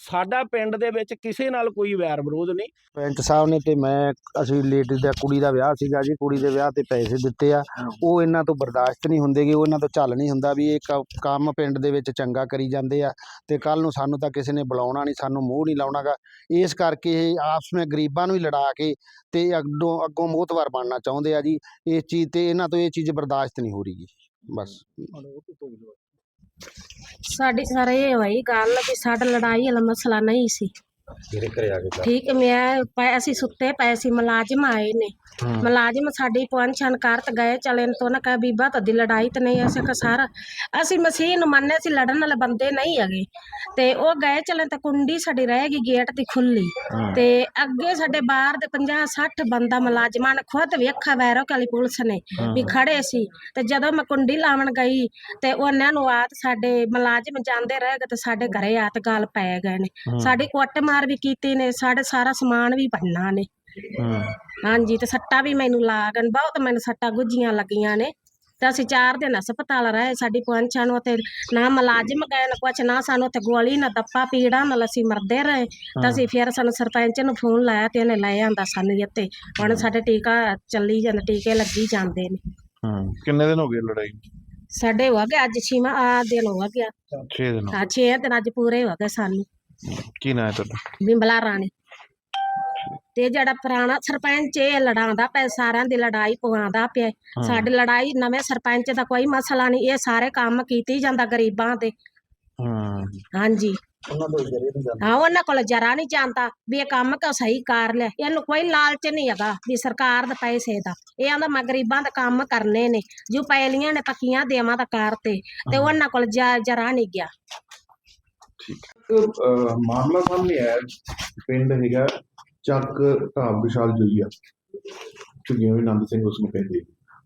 ਸਾਡਾ ਪਿੰਡ ਦੇ ਵਿੱਚ ਕਿਸੇ ਨਾਲ ਕੋਈ ਵੈਰ ਵਿਰੋਧ ਨਹੀਂ। ਪੈਂਟ ਸਾਹਿਬ ਨੇ ਤੇ ਮੈਂ ਅਸੀਂ ਲੇਡੀਜ਼ ਦਾ ਕੁੜੀ ਦਾ ਵਿਆਹ ਸੀਗਾ ਜੀ ਕੁੜੀ ਦੇ ਵਿਆਹ ਤੇ ਪੈਸੇ ਦਿੱਤੇ ਆ। ਉਹ ਇਹਨਾਂ ਤੋਂ ਬਰਦਾਸ਼ਤ ਨਹੀਂ ਹੁੰਦੇਗੇ ਉਹ ਇਹਨਾਂ ਤੋਂ ਚੱਲ ਨਹੀਂ ਹੁੰਦਾ ਵੀ ਇਹ ਕੰਮ ਪਿੰਡ ਦੇ ਵਿੱਚ ਚੰਗਾ ਕਰੀ ਜਾਂਦੇ ਆ। ਤੇ ਕੱਲ ਨੂੰ ਸਾਨੂੰ ਤਾਂ ਕਿਸੇ ਨੇ ਬੁਲਾਉਣਾ ਨਹੀਂ ਸਾਨੂੰ ਮੂੰਹ ਨਹੀਂ ਲਾਉਣਾਗਾ ਇਸ ਕਰਕੇ ਇਹ ਆਪਸ ਵਿੱਚ ਗਰੀਬਾਂ ਨੂੰ ਹੀ ਲੜਾ ਕੇ ਤੇ ਅੱਗੋਂ ਅੱਗੋਂ ਮੋਹਤਵਾਰ ਬਣਨਾ ਚਾਹੁੰਦੇ ਆ ਜੀ। ਇਸ ਚੀਜ਼ ਤੇ ਇਹਨਾਂ ਤੋਂ ਇਹ ਚੀਜ਼ ਬਰਦਾਸ਼ਤ ਨਹੀਂ ਹੋ ਰਹੀ ਜੀ ਬਸ। ਸਾਡੀ ਸਾਰੇ ਇਹ ਹੋਈ ਗੱਲ ਵੀ ਸਾਡਾ ਲੜਾਈ ਵਾਲਾ ਮਸਲਾ ਨਹੀਂ ਸੀ। ਮੇਰੇ ਘਰੇ ਆ ਕੇ ਠੀਕ ਮੈਂ ਪਏ ਅਸੀਂ ਸੁੱਤੇ ਪਏ ਸੀ ਮੁਲਾਜ਼ਮ ਆਏ ਨੇ। ਮੁਲਾਜ਼ਮ ਸਾਡੀ ਪੁਆਂਛਣ ਕਰਤ ਗਏ ਚਲੇ ਤੋਂ ਨਾ ਕਹ ਬੀਬਾ ਤੁਹਾਡੀ ਲੜਾਈ ਤੇ ਨਹੀਂ ਐਸੇ ਕਾ ਸਾਰਾ ਅਸੀਂ ਮਸੀਹ ਨੂੰ ਮੰਨੇ ਸੀ ਲੜਨ ਵਾਲੇ ਬੰਦੇ ਨਹੀਂ ਹੈਗੇ। ਤੇ ਉਹ ਗਏ ਚਲੇ ਤਾਂ ਕੁੰਡੀ ਸਾਡੀ ਰਹਿ ਗਈ ਗੇਟ ਦੀ ਖੁੱਲੀ ਤੇ ਅੱਗੇ ਸਾਡੇ ਬਾਹਰ ਦੇ 50 60 ਬੰਦਾ ਮੁਲਾਜ਼ਮਾਂ ਨੇ ਖੁਦ ਵੇਖਾ ਵੈਰੋ ਕਾਲੀ ਪੁਲਿਸ ਨੇ ਵੀ ਖੜੇ ਸੀ। ਤੇ ਜਦੋਂ ਮੈਂ ਕੁੰਡੀ ਲਾਵਣ ਗਈ ਤੇ ਉਹਨਾਂ ਨੂੰ ਆਤ ਸਾਡੇ ਮੁਲਾਜ਼ਮ ਜਾਂਦੇ ਰਹਿ ਗਏ ਤੇ ਸਾਡੇ ਘਰੇ ਆਤ ਗਾਲ ਪੈ ਗਏ ਨੇ। ਸਾਡੀ ਕੁੱਟਮਾਰ ਵੀ ਕੀਤੀ ਨੇ ਸਾਡੇ ਸਾਰਾ ਸਮਾਨ ਵੀ ਭੰਨਾ ਨੇ। ਹਾਂਜੀ ਤੇ ਸੱਟਾਂ ਵੀ ਮੈਨੂੰ ਲਾਗਣ ਬਹੁਤ ਮੈਨੂੰ ਸੱਟਾਂ ਗੁੱਜੀਆਂ ਲੱਗੀਆਂ ਨੇ। ਤੇ ਅਸੀਂ ਚਾਰ ਦਿਨ ਹਸਪਤਾਲ ਰਹੇ ਸਾਡੀ ਪਹੁੰਚਾਂ ਨੂੰ ਤੇ ਨਾ ਮੁਲਾਜ਼ਮ ਗਏ ਨਾ ਕੁਛ ਨਾ ਸਾਨੂੰ ਉੱਥੇ ਗੋਲੀ ਨਾ ਦੱਪਾ ਪੀੜਾ ਨਾਲ ਅਸੀਂ ਮਰਦੇ ਰਹੇ। ਤਾਂ ਅਸੀਂ ਫਿਰ ਸਾਨੂੰ ਸਰਪੰਚ ਨੂੰ ਫੋਨ ਲਾਇਆ ਤੇ ਉਹਨੇ ਲੈ ਆਂਦਾ ਸਾਨੂੰ ਇੱਥੇ। ਹੁਣ ਸਾਡੇ ਟੀਕਾ ਚੱਲੀ ਜਾਂਦਾ ਟੀਕੇ ਲੱਗੀ ਜਾਂਦੇ ਨੇ। ਹੂੰ ਕਿੰਨੇ ਦਿਨ ਹੋ ਗਏ ਲੜਾਈ? ਸਾਡੇ ਹੋ ਗਿਆ ਅੱਜ ਛੇਵਾਂ ਆ ਦਿਨ ਹੋ ਗਿਆ। 6 ਦਿਨ ਆ ਛੇ ਦਿਨ ਅੱਜ ਪੂਰੇ ਹੋ ਗਏ ਸਾਨੂੰ। ਕੀ ਨਾਂ ਹੈ ਤੁਹਾਡਾ? ਬਿੰਬਲਾ ਰਾਣੀ। ਤੇ ਜਿਹੜਾ ਪੁਰਾਣਾ ਸਰਪੰਚ ਇਹ ਲੜਾਉਂਦਾ ਪਿਆ ਸਾਰਿਆਂ ਦੀ ਲੜਾਈ ਪਵਾਉਂਦਾ ਪਿਆ। ਸਾਡੀ ਲੜਾਈ ਨਵੇਂ ਸਰਪੰਚ ਦਾ ਕੋਈ ਮਸਲਾ ਨਹੀਂ ਇਹ ਸਾਰੇ ਕੰਮ ਕੀਤੀ ਜਾਂਦਾ ਗਰੀਬਾਂ ਦੇ। ਹੂੰ। ਹਾਂਜੀ। ਹਾਂ ਉਹਨਾਂ ਕੋਲ ਜਰਾ ਨਹੀਂ ਜਾਂਦਾ ਵੀ ਇਹ ਕੰਮ ਕਿਉਂ ਸਹੀ ਕਰ ਲਿਆ। ਇਹਨੂੰ ਕੋਈ ਲਾਲਚ ਨਹੀਂ ਹੈਗਾ ਵੀ ਸਰਕਾਰ ਦੇ ਪੈਸੇ ਦਾ। ਇਹ ਆਂਦਾ ਮੈਂ ਗਰੀਬਾਂ ਦਾ ਕੰਮ ਕਰਨੇ ਨੇ। ਜੋ ਪੈਲੀਆਂ ਨੇ ਪੱਕੀਆਂ ਦੇਵਾਂ ਦਾ ਕਰਤੇ ਤੇ। ਉਹਨਾਂ ਕੋਲ ਜਰਾ ਨਹੀਂ ਗਿਆ। ਮਾਮਲਾ ਸਾਹਮਣੇ ਆਇਆ ਪਿੰਡ ਹੈਗਾ ਚੱਕ ਢਾਬ ਵਿਸ਼ਾਲ ਜੁਈਆ ਝੁੱਗੀਆਂ ਵੀ ਆਨੰਦ ਸਿੰਘ ਉਸ ਨੂੰ। ਕਹਿੰਦੇ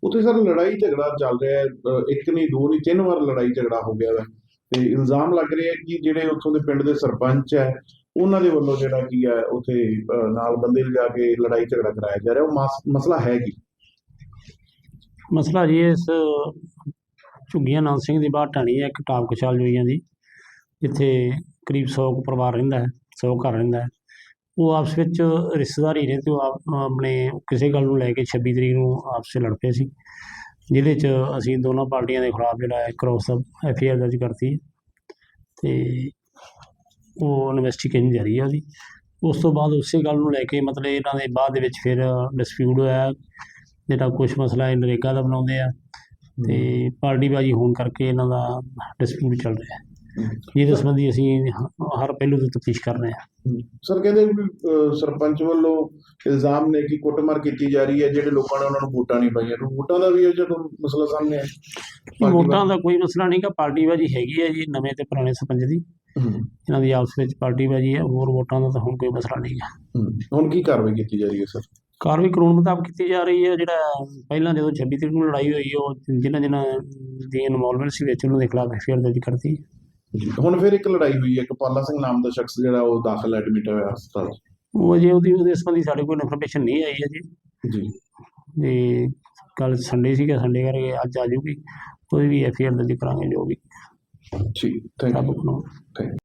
ਉੱਥੇ ਸਰ ਲੜਾਈ ਝਗੜਾ ਚੱਲ ਰਿਹਾ ਹੈ ਇੱਕ ਨਹੀਂ ਦੋ ਨਹੀਂ ਤਿੰਨ ਵਾਰ ਲੜਾਈ ਝਗੜਾ ਹੋ ਗਿਆ ਹੈ। ਤੇ ਇਲਜ਼ਾਮ ਲੱਗ ਰਿਹਾ ਕਿ ਜਿਹੜੇ ਉੱਥੋਂ ਦੇ ਪਿੰਡ ਦੇ ਸਰਪੰਚ ਹੈ ਉਹਨਾਂ ਦੇ ਵੱਲੋਂ ਜਿਹੜਾ ਕੀ ਹੈ ਉੱਥੇ ਨਾਲ ਬੰਦੇ ਲਿਜਾ ਕੇ ਲੜਾਈ ਝਗੜਾ ਕਰਾਇਆ ਜਾ ਰਿਹਾ। ਉਹ ਮਸ- ਮਸਲਾ ਹੈ ਕੀ? ਮਸਲਾ ਜੀ ਇਸ ਝੁੱਗੀਆਂ ਨਾਮ ਸਿੰਘ ਦੀ ਬਾਹਰ ਢਾਣੀ ਹੈ ਇੱਕ ਟਾਪ ਕਸ਼ਾਲ ਜੋਈਆਂ ਦੀ। ਜਿੱਥੇ ਕਰੀਬ 100 ਕੁ ਪਰਿਵਾਰ ਰਹਿੰਦਾ ਹੈ 100 ਘਰ ਰਹਿੰਦਾ ਹੈ ਉਹ ਆਪਸ ਵਿੱਚ ਰਿਸ਼ਤੇਦਾਰੀ ਨੇ ਤੇ ਉਹ ਆਪ ਆਪਣੇ ਕਿਸੇ ਗੱਲ ਨੂੰ ਲੈ ਕੇ 26 ਤਰੀਕ ਨੂੰ ਆਪਸ ਵਿੱਚ ਲੜ ਪਏ ਸੀ ਜਿਹਦੇ 'ਚ ਅਸੀਂ ਦੋਨਾਂ ਪਾਰਟੀਆਂ ਦੇ ਖਿਲਾਫ ਜਿਹੜਾ ਹੈ ਕ੍ਰੋਸ ਐਫ ਆਈ ਆਰ ਦਰਜ ਕਰਤੀ ਹੈ ਤੇ ਉਹ ਇਨਵੈਸਟੀਗੇਸ਼ਨ ਜਾਰੀ ਹੈ ਉਹਦੀ। ਉਸ ਤੋਂ ਬਾਅਦ ਉਸੇ ਗੱਲ ਨੂੰ ਲੈ ਕੇ ਮਤਲਬ ਇਹਨਾਂ ਦੇ ਬਾਅਦ ਦੇ ਵਿੱਚ ਫਿਰ ਡਿਸਪਿਊਟ ਹੋਇਆ ਜਿਹੜਾ ਕੁਝ ਮਸਲਾ ਇਹ ਨਰੇਗਾ ਦਾ ਬਣਾਉਂਦੇ ਆ ਤੇ ਪਾਰਟੀਬਾਜ਼ੀ ਹੋਣ ਕਰਕੇ ਇਹਨਾਂ ਦਾ ਡਿਸਪਿਊਟ ਚੱਲ ਰਿਹਾ ਹੈ। ਜਿਹਦੇ ਸੰਬੰਧੀ ਅਸੀਂ ਹਰ ਪਹਿਲੂ ਤੋਂ ਤਫਤੀਸ਼ ਕਰ ਰਹੇ ਹਾਂ। ਸਰ ਕਹਿੰਦੇ ਵੀ ਸਰਪੰਚ ਵੱਲੋਂ ਇਲਜ਼ਾਮ ਨੇ ਕਿ ਕੁੱਟਮਾਰ ਕੀਤੀ ਜਾ ਰਹੀ ਹੈ ਜਿਹੜੇ ਲੋਕਾਂ ਨੇ ਉਹਨਾਂ ਨੂੰ ਵੋਟਾਂ ਨਹੀਂ ਪਾਈਆਂ। ਤੇ ਵੋਟਾਂ ਦਾ ਵੀ ਜਦੋਂ ਮਸਲਾ ਸਾਹਮਣੇ ਆਇਆ। ਵੋਟਾਂ ਦਾ ਕੋਈ ਮਸਲਾ ਨਹੀਂਗਾ ਪਾਰਟੀਬਾਜ਼ੀ ਹੈਗੀ ਹੈ ਜੀ ਨਵੇਂ ਤੇ ਪੁਰਾਣੇ ਸਰਪੰਚ ਦੀ। ਇਹਨਾਂ ਦੀ ਆਪਸ ਵਿੱਚ ਪਾਰਟੀਬਾਜ਼ੀ ਹੈ ਹੋਰ ਵੋਟਾਂ ਦਾ ਤਾਂ ਹੁਣ ਕੋਈ ਮਸਲਾ ਨਹੀਂਗਾ ਹੂੰ। ਹੁਣ ਕੀ ਕਾਰਵਾਈ ਕੀਤੀ ਜਾ ਰਹੀ ਹੈ ਸਰ? ਕਾਰਵਾਈ ਕਾਨੂੰਨ ਮੁਤਾਬਕ ਕੀਤੀ ਜਾ ਰਹੀ ਹੈ ਜਿਹੜਾ ਪਹਿਲਾਂ ਜਦੋਂ 26 ਤਰੀਕ ਨੂੰ ਲੜਾਈ ਹੋਈ ਉਹ ਜਿਨ੍ਹਾਂ ਜਿਨ੍ਹਾਂ ਦੀ ਇਨਵੋਲਵਮੈਂਟ ਸੀ ਵਿੱਚ ਉਹਨਾਂ ਦੇ ਖਿਲਾਫ ਐਫ ਆਈ ਆਰ ਦਰਜ ਕਰਤੀ। ਹੁਣ ਫਿਰ ਇੱਕ ਲੜਾਈ ਹੋਈ ਹੈ ਇੱਕ ਪਾਲਾ ਸਿੰਘ ਨਾਮ ਦਾ ਸ਼ਖਸ ਜਿਹੜਾ ਉਹ ਦਾਖਲ ਐਡਮਿਟ ਹੋਇਆ ਹਸਪਤਾਲ ਉਹ ਅਜੇ ਉਹਦੀ ਉਹਦੇ ਸੰਬੰਧੀ ਸਾਡੇ ਕੋਲ ਇਨਫੋਰਮੇਸ਼ਨ ਨਹੀਂ ਆਈ ਹੈ ਜੀ। ਜੀ ਤੇ ਕੱਲ ਸੰਡੇ ਸੀਗਾ ਸੰਡੇ ਕਰਕੇ ਅੱਜ ਆ ਜੂਗੀ ਕੋਈ ਵੀ ਐਫ ਆਈ ਆਰ ਦਰਜ ਕਰਾਂਗੇ ਜੋ ਵੀ। ਠੀਕ ਥੈਂਕ ਯੂ ਥੈਂਕ